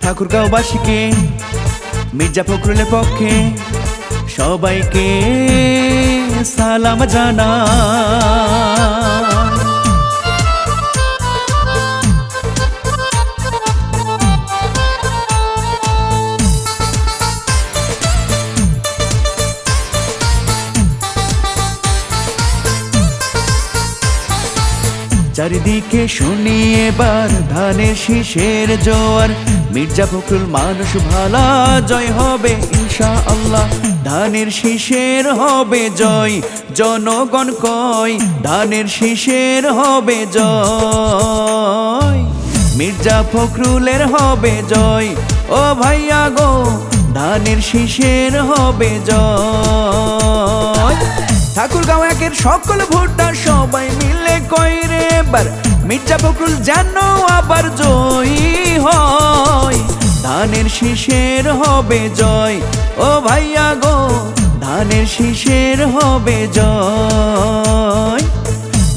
ঠাকুরগাঁওবাসীকে মির্জা ফখরুলের পক্ষে সবাইকে সালাম জানা চারিদিকে শুনি এবার, ধানের শীষের জোয়ার। মির্জা ফখরুল মানুষ ভালা, জয় হবে ইনশা আল্লাহ ধানের শীষের হবে জয়, জনগণ কয়, ধানের শীষের হবে জয়। মির্জা ফখরুলের হবে জয়, ও ভাইয়া গো, ধানের শীষের হবে জয়। ঠাকুরগাঁও একের সকল ভোটার সবাই মিলে কইরে এবার? মির্জা ফখরুল যেন আবার জয়ী হয়। ধানের শীষের হবে জয়। ও ভাইয়া গো, ধানের শীষের হবে জয়।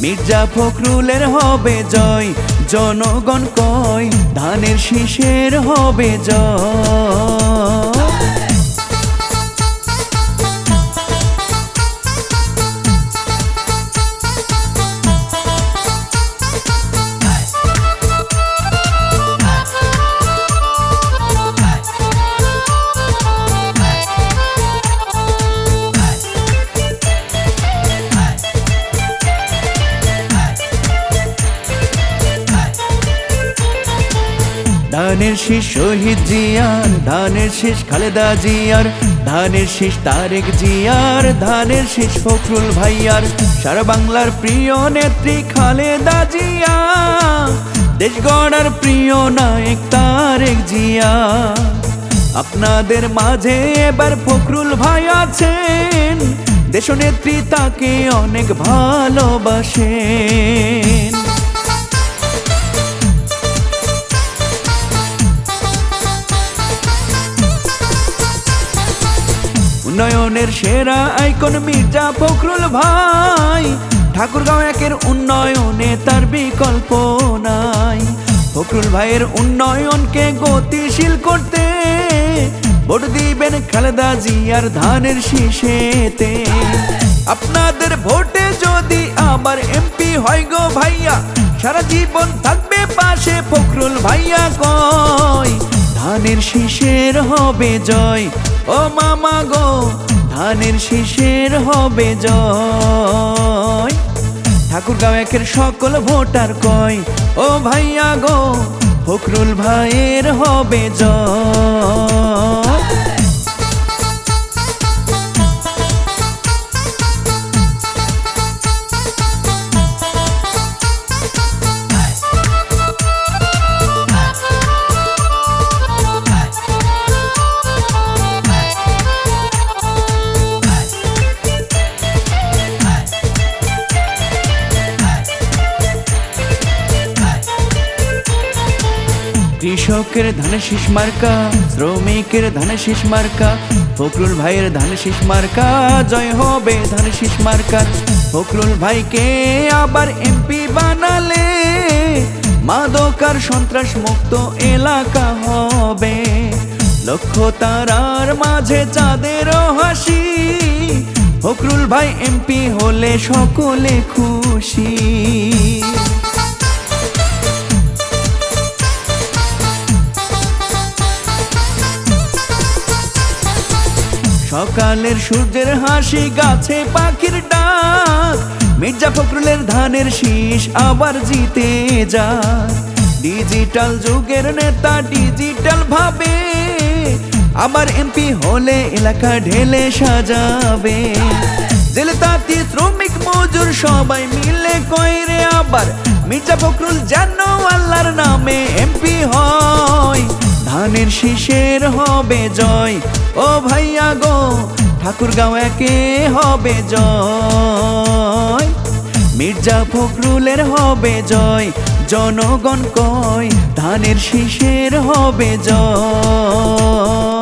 মির্জা ফখরুলের হবে জয়। জনগণ কয়, ধানের শীষের হবে জয়। ধানের শীষ শহীদ জিয়ার, ধানের শীষ খালেদা জিয়ার, ধানের শীষ তারেক জিয়ার, ধানের শীষ ফখরুল ভাইয়ার। সারা বাংলার প্রিয় নেত্রী খালেদা জিয়া, দেশ গড়ার প্রিয় নায়ক তারেক জিয়া। আপনাদের মাঝে এবার ফখরুল ভাই আছেন, দেশনেত্রী তাকে অনেক ভালোবাসেন। উন্নয়নের সেরা আইকন মির্জা ফখরুল ভাই। ঠাকুরগাঁও একের উন্নয়নে তার বিকল্প নাই ফখরুল ভাইয়ের উন্নয়নকে গতিশীল করতে ভোট দিবেন খালেদা জিয়ার ধানের শীষেতে। আপনাদের ভোটে যদি আবার এমপি হয় গো ভাইয়া, সারা জীবন থাকবে পাশে ফখরুল ভাইয়া কয়। ধানের শীষের হবে জয় ও মামা গো, ধানের শীষের হবে জয়। ঠাকুরগাঁও একের সকল ভোটার কয়, ও ভাইয়া গো, ফখরুল ভাইয়ের হবে জয়। কৃষকের ধানে শীষ মার্কা, শ্রমিকের ধানে শীষ মার্কা, ফখরুল ভাইয়ের ধানে শীষ মার্কা, জয় হবে ধানে শীষ মার্কা। ফখরুল ভাইকে আবার এমপি বানালে, মাদকার সন্ত্রাস মুক্ত এলাকা হবে। লক্ষ তারার মাঝে চাঁদের হাসি, ফখরুল ভাই এমপি হলে সকলে খুশি। সকালের সূর্যের হাসি, গাছে পাখির ডাক, মির্জা ফখরুলের ধানের শীষ আবার জিতে যায়। ডিজিটাল যুগের নেতা ডিজিটাল ভাবে, আবার এমপি হলে এলাকা ঢেলে সাজাবে। জেলে তাঁতি, শ্রমিক, মজুর সবাই মিলে কয়রে আবার, মির্জা ফখরুল যেন আল্লাহর নামে এমপি হয়। ধানের শীষের হবে জয়। ও ভাইয়া গো, ঠাকুরগাঁও একে হবে জয়। মির্জা ফখরুলের হবে জয়, জনগণ কয়, ধানের শীষের হবে জয়।